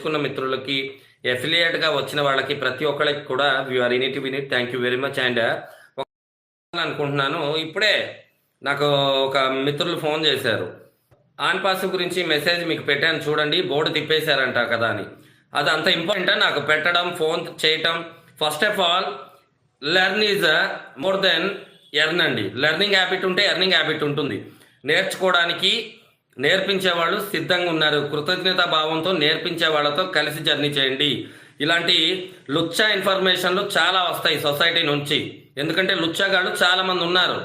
చేసుకున్న మిత్రులకి ఎఫిలియేట్గా వచ్చిన వాళ్ళకి ప్రతి ఒక్కరికి కూడా ఆర్ ఇనిట్ వినిట్ thank you very much and అనుకుంటున్నాను ఇప్పుడే నాకు ఒక మిత్రులు ఫోన్ చేశారు. ఆన్ పాస్ గురించి మెసేజ్ మీకు పెట్టాను చూడండి బోర్డు తిప్పేశారంట కదా అని. అది అంత ఇంపార్టెంట్ నాకు పెట్టడం ఫోన్ చేయటం. First of all learn is more than earn అండి. లెర్నింగ్ హ్యాబిట్ ఉంటే ఎర్నింగ్ హ్యాబిట్ ఉంటుంది. నేర్చుకోవడానికి నేర్పించేవాళ్ళు సిద్ధంగా ఉన్నారు. కృతజ్ఞతా భావంతో నేర్పించే వాళ్ళతో కలిసి జర్నీ చేయండి. ఇలాంటి లుచ్చా ఇన్ఫర్మేషన్లు చాలా వస్తాయి సొసైటీ నుంచి. ఎందుకంటే లుచ్చాగాళ్ళు చాలామంది ఉన్నారు.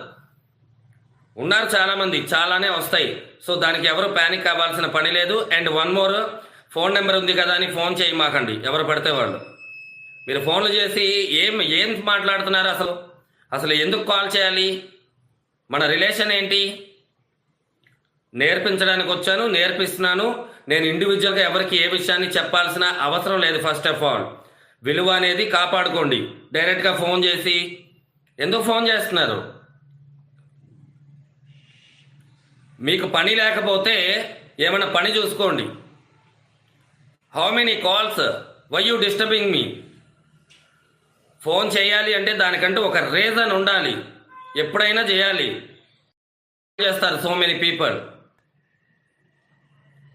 ఉన్నారు చాలామంది చాలానే వస్తాయి. సో దానికి ఎవరు ప్యానిక్ అవ్వాల్సిన పని లేదు. And one more phone number ఉంది కదా అని ఫోన్ చేయమాకండి ఎవరు పడితే వాళ్ళు. మీరు ఫోన్లు చేసి ఏం ఏం మాట్లాడుతున్నారు అసలు? అసలు ఎందుకు కాల్ చేయాలి? మన రిలేషన్ ఏంటి? నేర్పించడానికి వచ్చాను నేర్పిస్తున్నాను. నేను ఇండివిజువల్గా ఎవరికి ఏ విషయాన్ని చెప్పాల్సిన అవసరం లేదు ఫస్ట్ ఆఫ్ ఆల్ విలువ అనేది కాపాడుకోండి. డైరెక్ట్గా ఫోన్ చేసి ఎందుకు ఫోన్ చేస్తున్నారు? మీకు పని లేకపోతే ఏమైనా పని చూసుకోండి. How many calls why you disturbing me phone చేయాలి అంటే దానికంటూ ఒక రీజన్ ఉండాలి. ఎప్పుడైనా చేయాలి. చేస్తారు సో మెనీ పీపుల్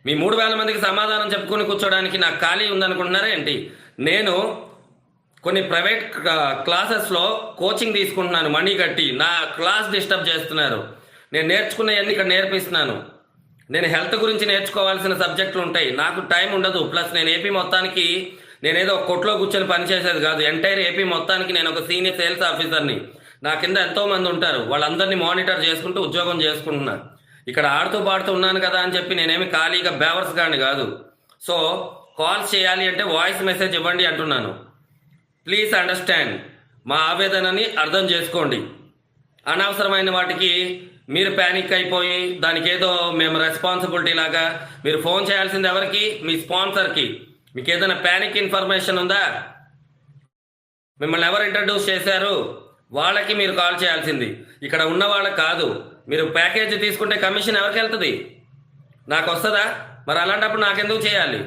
మీ మూడు వేల మందికి సమాధానం చెప్పుకొని కూర్చోడానికి నాకు ఖాళీ ఉందనుకుంటున్నారా ఏంటి? నేను కొన్ని ప్రైవేట్ క్లాసెస్లో కోచింగ్ తీసుకుంటున్నాను మనీ కట్టి. నా క్లాస్ డిస్టర్బ్ చేస్తున్నారు. నేను నేర్చుకున్నవన్నీ ఇక్కడ నేర్పిస్తున్నాను. నేను హెల్త్ గురించి నేర్చుకోవాల్సిన సబ్జెక్టులు ఉంటాయి. నాకు టైం ఉండదు. ప్లస్ నేను ఏపీ మొత్తానికి నేనేదో ఒక కొట్లో కూర్చొని పనిచేసేది కాదు. ఎంటైర్ ఏపీ మొత్తానికి నేను ఒక సీనియర్ సేల్స్ ఆఫీసర్ని. నా కింద ఎంతోమంది ఉంటారు. వాళ్ళందరినీ మానిటర్ చేసుకుంటూ ఉద్యోగం చేసుకుంటున్నాను ఇక్కడ ఆడుతూ పాడుతూ ఉన్నాను కదా అని చెప్పి నేనేమి ఖాళీగా బేవర్స్ కాని కాదు. సో కాల్స్ చేయాలి అంటే వాయిస్ మెసేజ్ ఇవ్వండి అంటున్నాను. Please understand. మా ఆవేదనని అర్థం చేసుకోండి. అనవసరమైన వాటికి మీరు ప్యానిక్ అయిపోయి దానికి ఏదో మేము రెస్పాన్సిబిలిటీ లాగా మీరు ఫోన్ చేయాల్సింది ఎవరికి? మీ స్పాన్సర్కి. మీకు ఏదైనా ప్యానిక్ ఇన్ఫర్మేషన్ ఉందా? మిమ్మల్ని ఎవరు ఇంట్రడ్యూస్ చేశారు? వాళ్ళకి మీరు కాల్ చేయాల్సింది. ఇక్కడ ఉన్న వాళ్ళకి కాదు. మీరు ప్యాకేజ్ తీసుకుంటే కమిషన్ ఎవరికి వెళ్తుంది? నాకు వస్తుందా? మరి అలాంటప్పుడు నాకెందుకు చేయాలి?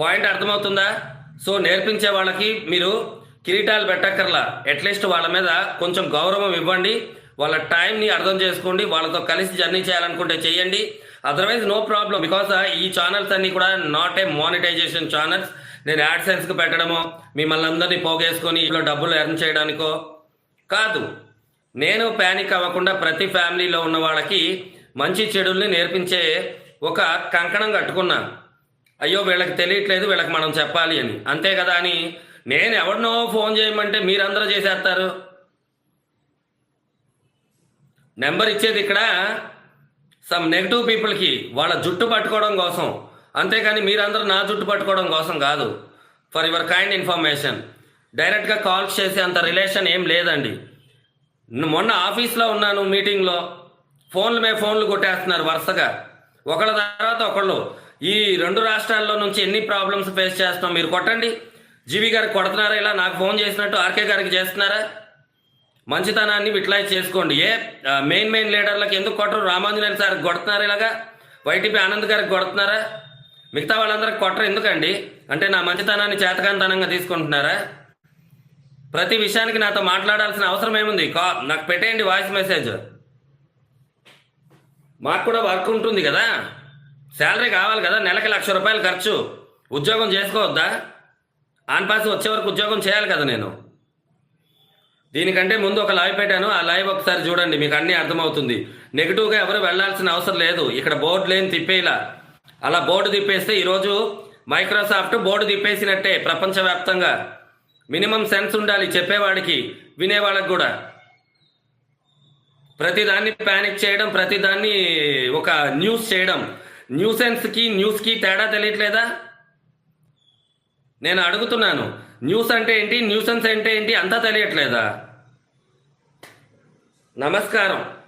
పాయింట్ అర్థమవుతుందా? సో నేర్పించే వాళ్ళకి మీరు కిరీటాలు పెట్టక్కర్లా. అట్లీస్ట్ వాళ్ళ మీద కొంచెం గౌరవం ఇవ్వండి. వాళ్ళ టైంని అర్థం చేసుకోండి. వాళ్ళతో కలిసి జర్నీ చేయాలనుకుంటే చేయండి. అదర్వైజ్ నో ప్రాబ్లం బికాస్ ఈ ఛానల్స్ అన్ని కూడా నాట్ ఏ మానిటైజేషన్ ఛానల్స్ నేను యాడ్సెన్స్కి పెట్టడమో మిమ్మల్ని అందరినీ పోగేసుకొని ఇంట్లో డబ్బులు ఎర్న్ చేయడానికో కాదు. నేను ప్యానిక్ అవ్వకుండా ప్రతి ఫ్యామిలీలో ఉన్న వాళ్ళకి మంచి చెడుల్ని నేర్పించే ఒక కంకణం కట్టుకున్నా. అయ్యో వీళ్ళకి తెలియట్లేదు వీళ్ళకి మనం చెప్పాలి అని. అంతే కదా అని నేను ఎవరినో ఫోన్ చేయమంటే మీరందరూ చేసేస్తారు? నెంబర్ ఇచ్చేది ఇక్కడ సమ్ నెగిటివ్ పీపుల్కి వాళ్ళ జుట్టు పట్టుకోవడం కోసం. అంతేకాని మీరందరూ నా జుట్టు పట్టుకోవడం కోసం కాదు. For your kind information. డైరెక్ట్గా కాల్స్ చేసే అంత రిలేషన్ ఏం లేదండి. మొన్న ఆఫీస్లో ఉన్నాను మీటింగ్లో. ఫోన్లు మీద ఫోన్లు కొట్టేస్తున్నారు వరుసగా. ఒకళ్ళ తర్వాత ఒకళ్ళు. ఈ రెండు రాష్ట్రాల్లో నుంచి ఎన్ని ప్రాబ్లమ్స్ ఫేస్ చేస్తున్నాం మీరు కొట్టండి. జీవి గారికి కొడుతున్నారా ఇలా? నాకు ఫోన్ చేసినట్టు ఆర్కే గారికి చేస్తున్నారా? మంచితనాన్ని విట్లైజ్ చేసుకోండి. ఏ మెయిన్ మెయిన్ లీడర్లకు ఎందుకు కొట్టరు? రామాంజనేయులు సార్ కొడుతున్నారు ఇలాగా? వైటీపీ ఆనంద్ గారికి కొడుతున్నారా? మిగతా వాళ్ళందరికి కొట్టరు ఎందుకండి? అంటే నా మంచితనాన్ని చేతకాంతనంగా తీసుకుంటున్నారా? ప్రతి విషయానికి నాతో మాట్లాడాల్సిన అవసరం ఏముంది? కా నాకు పెట్టేయండి వాయిస్ మెసేజ్. మాకు కూడా వర్క్ ఉంటుంది కదా? శాలరీ కావాలి కదా? నెలకి లక్ష రూపాయలు ఖర్చు. ఉద్యోగం చేసుకోవద్దా? ఆన్ పాస్ వచ్చే వరకు ఉద్యోగం చేయాలి కదా నేను. దీనికంటే ముందు ఒక లైవ్ పెట్టాను. ఆ లైవ్ ఒకసారి చూడండి మీకు అన్నీ అర్థమవుతుంది. నెగిటివ్గా ఎవరు వెళ్ళాల్సిన అవసరం లేదు. ఇక్కడ బోర్డు లేని తిప్పేలా. అలా బోర్డు తిప్పేస్తే ఈరోజు మైక్రోసాఫ్ట్ బోర్డు తిప్పేసినట్టే ప్రపంచవ్యాప్తంగా. మినిమం సెన్స్ ఉండాలి చెప్పేవాడికి వినేవాళ్ళకి కూడా. ప్రతిదాన్ని ప్యానిక్ చేయడం ప్రతిదాన్ని ఒక న్యూస్ చేయడం. న్యూసెన్స్కి న్యూస్కి తేడా తెలియట్లేదా? నేను అడుగుతున్నాను న్యూస్ అంటే ఏంటి న్యూసెన్స్ అంటే ఏంటి అంతా తెలియట్లేదా? నమస్కారం.